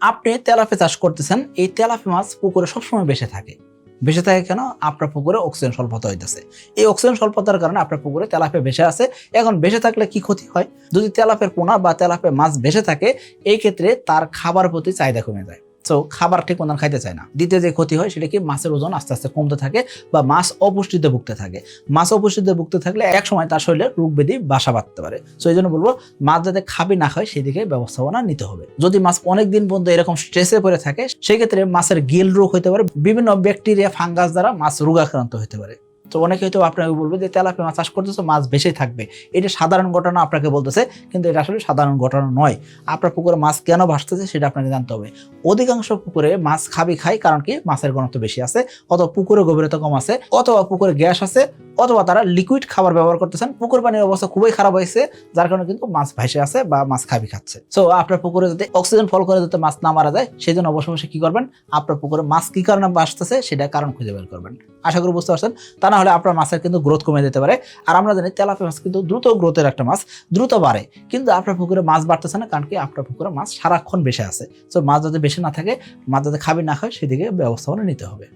আপনি তেলাপি চাষ করতেছেন, এই তেলাপি মাছ পুকুরে সবসময় বেঁচে থাকে। বেঁচে থাকে কেন? আপনার পুকুরে অক্সিজেন স্বল্পতা হইতেছে। এই অক্সিজেন স্বল্পতার কারণে আপনার পুকুরে তেলাপে বেঁচে আছে। এখন বেঁচে থাকলে কি ক্ষতি হয়? যদি তেলাপের পোনা বা তেলাফে মাছ বেঁচে থাকে, এই ক্ষেত্রে তার খাবার প্রতি চাহিদা কমে যায়। তো খাবার ঠিক মতন খাইতে চায় না। দ্বিতীয় যে ক্ষতি হয়, সেটা কি? মাছের ওজন আস্তে আস্তে কমতে থাকে বা মাছ অপুষ্টিতে ভুগতে থাকে। মাছ অপুষ্টিতে ভুগতে থাকলে এক সময় তার শরীরে রোগ ব্যাধি, বাসা বাঁধতে পারে। তো এই জন্য বলব, মাছ যাতে খাবি না খায়, সেদিকে ব্যবস্থাপনা নিতে হবে। যদি মাছ অনেক দিন পর্যন্ত এরকম স্ট্রেসে পড়ে থাকে, সেক্ষেত্রে মাছের গিল রোগ হতে পারে। বিভিন্ন ব্যাকটেরিয়া ফাঙ্গাস দ্বারা মাছ রোগাক্রান্ত হতে পারে। তো অনেকে হয়তো আপনাকে বলবে যে তেলাপিয়া মাছ চাষ করতেছে, মাছ বেশি থাকবে। এটা সাধারণ ঘটনা আপনাকে বলতেছে, কিন্তু এটা আসলে সাধারণ ঘটনা নয়। আপনার পুকুরে মাছ কেন ভাসতেছে সেটা আপনাকে জানতে হবে। অধিকাংশ পুকুরে মাছ খাবি খায় কারণ কি? মাছের ঘনত্ব বেশি আছে, অথবা পুকুরে গভীরতা কম আছে, অথবা পুকুরে গ্যাস আছে অথবা তারা লিকুইড খাবার ব্যবহার করতেছেন। পুকুর পানির অবস্থা খুবই খারাপ হয়েছে, যার কারণে কিন্তু মাছ ভাসে আছে বা মাছ খাবি খাচ্ছে। সো আপনার পুকুরে যাতে অক্সিজেন ফল করে যাতে মাছ না মারা যায় সেই জন্য অবশ্যই অবশ্যই কি করবেন? আপনার পুকুরে মাছ কি কারণে ভাসতেছে সেটা কারণ খুঁজে বের করবেন। আশা করি বুঝতে পারছেন? তা না হলে আপনার মাছের কিন্তু গ্রোথ কমে যেতে পারে। আর আমরা জানি তেলাপিয়া মাছ কিন্তু দ্রুত গ্রোথের একটা মাছ, দ্রুত বাড়ে। কিন্তু আপনার পুকুরে মাছ বাড়তেছে না, কারণ কি আপনার পুকুরে মাছ সারাক্ষণ বেশি আছে তো মাছ যাতে বেশি না থাকে, মাছ যাতে খাবি না খায়, সেদিকে ব্যবস্থাপনা নিতে হবে।